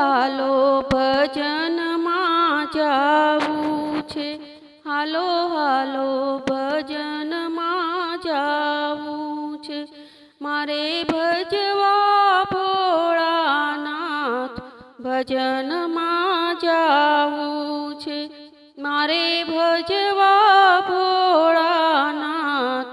હાલો ભજનમાં જાવું છે. હાલો હાલો ભજનમાં જાવું છે. મારે ભજવા ભોળાનાથ ભજનમાં જાવું છે. મારે ભજવા ભોળાનાથ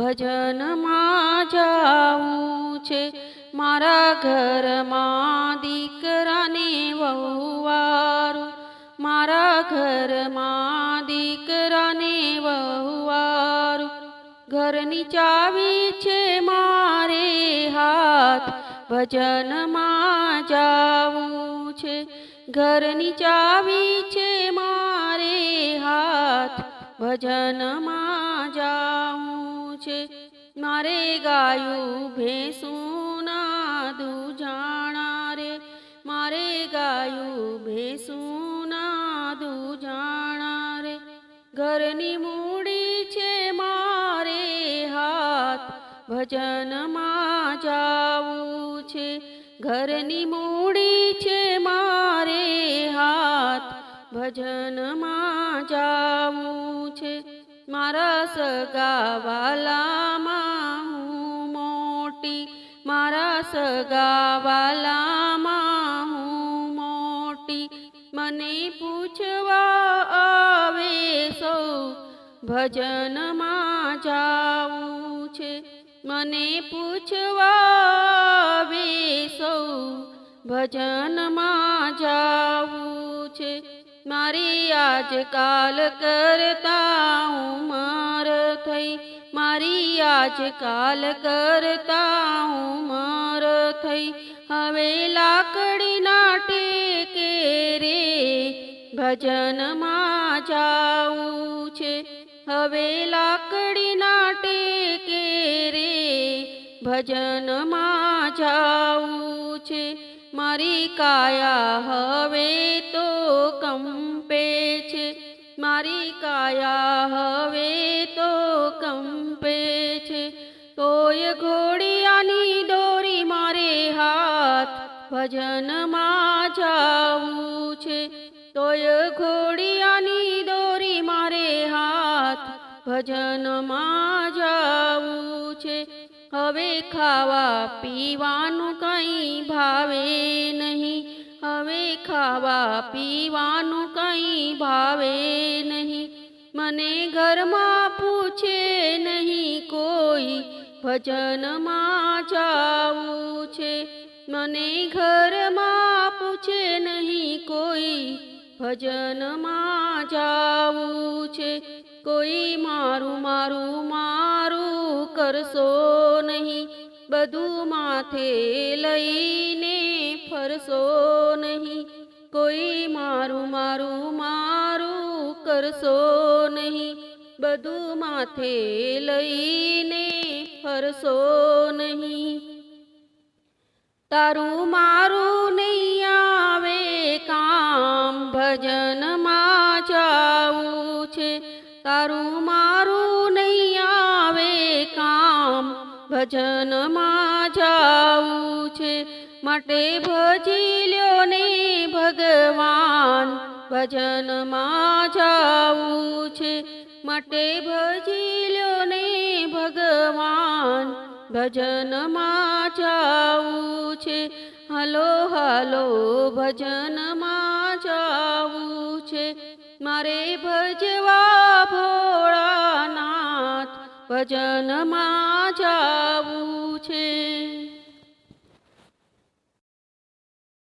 ભજનમાં જાવું છે. મારા ઘરમાં દીકરાને વહુવારું. મારા ઘરમાં દીકરાને વહુવારું. ઘરની ચાવી છે મારે હાથ, ભજનમાં જાવું છે. ઘરની ચાવી છે મારે હાથ, ભજનમાં જાવું છે. મારે ગાયું ભેંસુના ભેંસુના દૂજાણા રે ઘરની મૂડી છે મારે હાથ, ભજનમાં જાવું છે. ઘરની મૂડી છે મારે હાથ, ભજનમાં જાવું છે. મારા સગા વાલામાં હું મોટી, મારા સગા ભજનમાં જાવું છે. મને પૂછવા સૌ ભજનમાં જાવું છે. મારી આજકાલ કરતા ઉમર થઈ. મારી આજકાલ કરતા ઉમર થઈ. હવે લાકડીના ટેકે રે ભજનમાં જાવું છે. હવે લાકડીના ટેકે રે? ભજનમાં જાવું છે મારી કાયા હવે તો કંપે છે. મારી કાયા હવે તો કંપે છે. તોય ઘોડિયાની દોરી મારે હાથ ભજનમાં જાવું છે. તોય ઘોડિયાની ભજનમાં જાવું છે. હવે ખાવા પીવાનું કંઈ ભાવે નહીં. હવે ખાવા પીવાનું કંઈ ભાવે નહીં. મને ઘરમાં પૂછે નહીં કોઈ ભજનમાં જાવું છે. મને ઘરમાં પૂછે નહીં કોઈ ભજનમાં જાવું છે. કોઈ મારું મારું મારું કરશો નહીં. બધું માથે લઈને ફરશો નહીં. કોઈ મારું મારું મારું કરશો નહીં. બધું માથે લઈને ફરશો નહીં. તારું મારું તારું મારું નહીં આવે કામ ભજનમાં જાવું છે. માટે ભજી લ્યો ને ભગવાન ભજનમાં જાવું છે. માટે ભજી લ્યો ને ભગવાન ભજનમાં જાવું છે. હલો હલો ભજનમાં જાવું છે. મારે ભજવા ભોળાનાથ ભજનમાં જાવું છે.